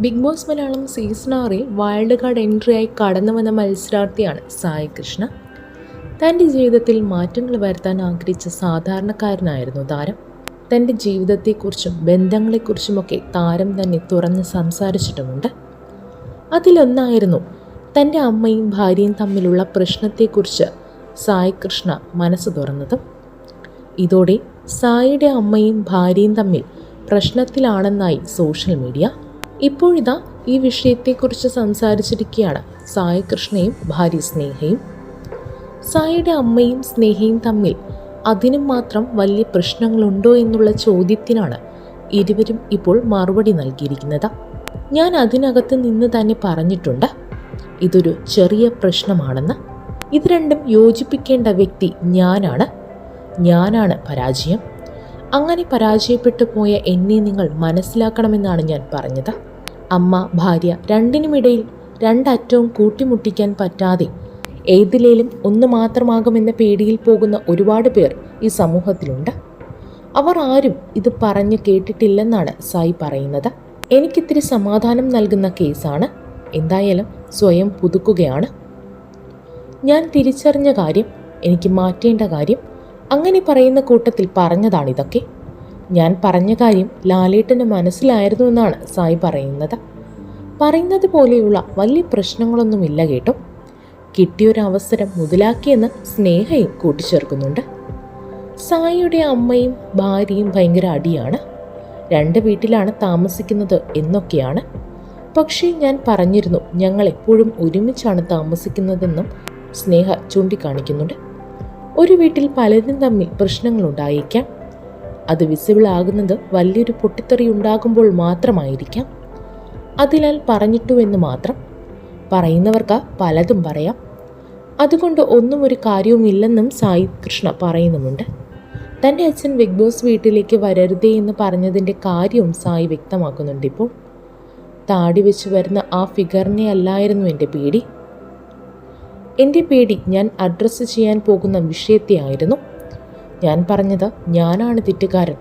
Big Boss Malayalam season ആറിൽ wild card എൻട്രിയായി കടന്നു വന്ന മത്സരാർത്ഥിയാണ് സായി കൃഷ്ണ. തന്റെ ജീവിതത്തിൽ മാറ്റങ്ങൾ വരുത്താൻ ആഗ്രഹിച്ച സാധാരണക്കാരനായിരുന്നു താരം. തന്റെ ജീവിതത്തെക്കുറിച്ചും ബന്ധങ്ങളെക്കുറിച്ചുമൊക്കെ താരം തന്നെ തുറന്ന് സംസാരിച്ചിട്ടുമുണ്ട്. അതിലൊന്നായിരുന്നു തന്റെ അമ്മയും ഭാര്യയും തമ്മിലുള്ള പ്രശ്നത്തെക്കുറിച്ച് സായി കൃഷ്ണ മനസ്സ് തുറന്നതും. ഇതോടെ സായിയുടെ അമ്മയും ഭാര്യയും തമ്മിൽ പ്രശ്നത്തിലാണെന്നായി സോഷ്യൽ മീഡിയ ഇപ്പോഴിതാ ഈ വിഷയത്തെക്കുറിച്ച് സംസാരിച്ചിരിക്കുകയാണ് സായി കൃഷ്ണയും ഭാര്യ സ്നേഹയും. സായിയുടെ അമ്മയും സ്നേഹയും തമ്മിൽ അതിനും മാത്രം വലിയ പ്രശ്നങ്ങളുണ്ടോ എന്നുള്ള ചോദ്യത്തിനാണ് ഇരുവരും ഇപ്പോൾ മറുപടി നൽകിയിരിക്കുന്നത്. ഞാൻ അതിനകത്ത് നിന്ന് തന്നെ പറഞ്ഞിട്ടുണ്ട് ഇതൊരു ചെറിയ പ്രശ്നമാണെന്ന്. ഇത് രണ്ടും യോജിപ്പിക്കേണ്ട വ്യക്തി ഞാനാണ്. ഞാനാണ് പരാജയം. അങ്ങനെ പരാജയപ്പെട്ടു പോയ എന്നെ നിങ്ങൾ മനസ്സിലാക്കണമെന്നാണ് ഞാൻ പറഞ്ഞത്. അമ്മ ഭാര്യ രണ്ടിനുമിടയിൽ രണ്ടറ്റവും കൂട്ടിമുട്ടിക്കാൻ പറ്റാതെ ഏതിലേലും ഒന്ന് മാത്രമാകുമെന്ന പേടിയിൽ പോകുന്ന ഒരുപാട് പേർ ഈ സമൂഹത്തിലുണ്ട്. അവർ ആരും ഇത് പറഞ്ഞു കേട്ടിട്ടില്ലെന്നാണ് സായി പറയുന്നത്. എനിക്കിത്തിരി സമാധാനം നൽകുന്ന കേസാണ്. എന്തായാലും സ്വയം പുതുക്കുകയാണ്. ഞാൻ തിരിച്ചറിഞ്ഞ കാര്യം എനിക്ക് മാറ്റേണ്ട കാര്യം അങ്ങനെ പറയുന്ന കൂട്ടത്തിൽ പറഞ്ഞതാണിതൊക്കെ ഞാൻ പറഞ്ഞ കാര്യം ലാലേട്ടന് മനസ്സിലായിരുന്നു എന്നാണ് സായി പറയുന്നത്. പറയുന്നത് പോലെയുള്ള വലിയ പ്രശ്നങ്ങളൊന്നുമില്ല കേട്ടോ. കിട്ടിയൊരവസരം മുതലാക്കിയെന്ന് സ്നേഹയും കൂട്ടിച്ചേർക്കുന്നുണ്ട്. സായിയുടെ അമ്മയും ഭാര്യയും ഭയങ്കര അടിയാണ്. രണ്ട് വീട്ടിലാണ് താമസിക്കുന്നത് എന്നൊക്കെയാണ്. പക്ഷേ ഞാൻ പറഞ്ഞിരുന്നു ഞങ്ങൾ എപ്പോഴും ഒരുമിച്ചാണ് താമസിക്കുന്നതെന്നും സ്നേഹ ചൂണ്ടിക്കാണിക്കുന്നുണ്ട്. ഒരു വീട്ടിൽ പലരും തമ്മിൽ പ്രശ്നങ്ങളുണ്ടായേക്കാം. അത് വിസിബിൾ ആകുന്നത് വലിയൊരു പൊട്ടിത്തെറി ഉണ്ടാകുമ്പോൾ മാത്രമായിരിക്കാം. അതിനാൽ പറഞ്ഞിട്ടു എന്ന് മാത്രം പറയുന്നവർക്ക് പലതും പറയാം. അതുകൊണ്ട് ഒന്നും ഒരു കാര്യവുമില്ലെന്നും സായി കൃഷ്ണ പറയുന്നുമുണ്ട്. തന്റെ അച്ഛൻ ബിഗ് ബോസ് വീട്ടിലേക്ക് വരരുതേ എന്ന് പറഞ്ഞതിന്റെ കാര്യവും സായി വ്യക്തമാക്കുന്നുണ്ട് ഇപ്പോൾ. താടി വെച്ച് വരുന്ന ആ ഫിഗറിനെ അല്ലായിരുന്നു എന്റെ പേടി. എന്റെ പേടി ഞാൻ അഡ്രസ്സ് ചെയ്യാൻ പോകുന്ന വിഷയത്തെ ആയിരുന്നു ഞാൻ പറഞ്ഞത് ഞാനാണ് തെറ്റുകാരൻ.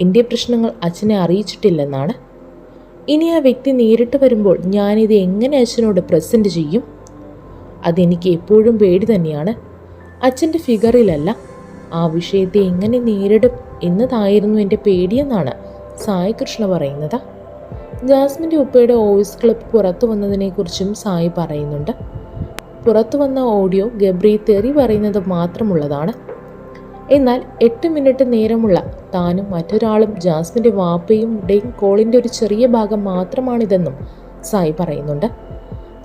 എന്റെ പ്രശ്നങ്ങൾ അച്ഛനെ അറിയിച്ചിട്ടില്ലെന്നാണ്. ഇനി ആ വ്യക്തി നേരിട്ട് വരുമ്പോൾ ഞാനിത് എങ്ങനെ അച്ഛനോട് പ്രസന്റ് ചെയ്യും? അതെനിക്ക് എപ്പോഴും പേടി തന്നെയാണ്. അച്ഛന്റെ ഫിഗറിലല്ല ആ വിഷയത്തെ എങ്ങനെ നേരിടും എന്നതായിരുന്നു എന്റെ പേടിയെന്നാണ് സായി കൃഷ്ണ പറയുന്നത്. ജാസ്മിന്റെ ഉപ്പയുടെ വോയിസ് ക്ലിപ്പ് പുറത്തു വന്നതിനെക്കുറിച്ചും സായി പറയുന്നുണ്ട്. പുറത്തു വന്ന ഓഡിയോ ഗബ്രി തെറി പറയുന്നത് മാത്രമുള്ളതാണ്. എന്നാൽ എട്ട് മിനിറ്റ് നേരമുള്ള താനും മറ്റൊരാളും ജാസ്മിന്റെ വാപ്പയും ഡെയിൻ കോളിന്റെ ഒരു ചെറിയ ഭാഗം മാത്രമാണിതെന്നും സായി പറയുന്നുണ്ട്.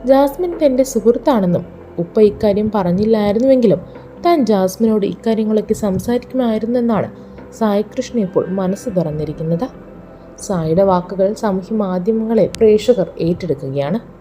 ജാസ്മിൻ തന്റെ സുഹൃത്താണെന്നും ഉപ്പ ഇക്കാര്യം പറഞ്ഞില്ലായിരുന്നുവെങ്കിലും താൻ ജാസ്മിനോട് ഇക്കാര്യങ്ങളൊക്കെ സംസാരിക്കുമായിരുന്നെന്നാണ് സായി കൃഷ്ണ ഇപ്പോൾ മനസ്സ് തുറന്നിരിക്കുന്നത്. സായിയുടെ വാക്കുകൾ സാമൂഹ്യ മാധ്യമങ്ങളിൽ പ്രേക്ഷകർ ഏറ്റെടുക്കുകയാണ്.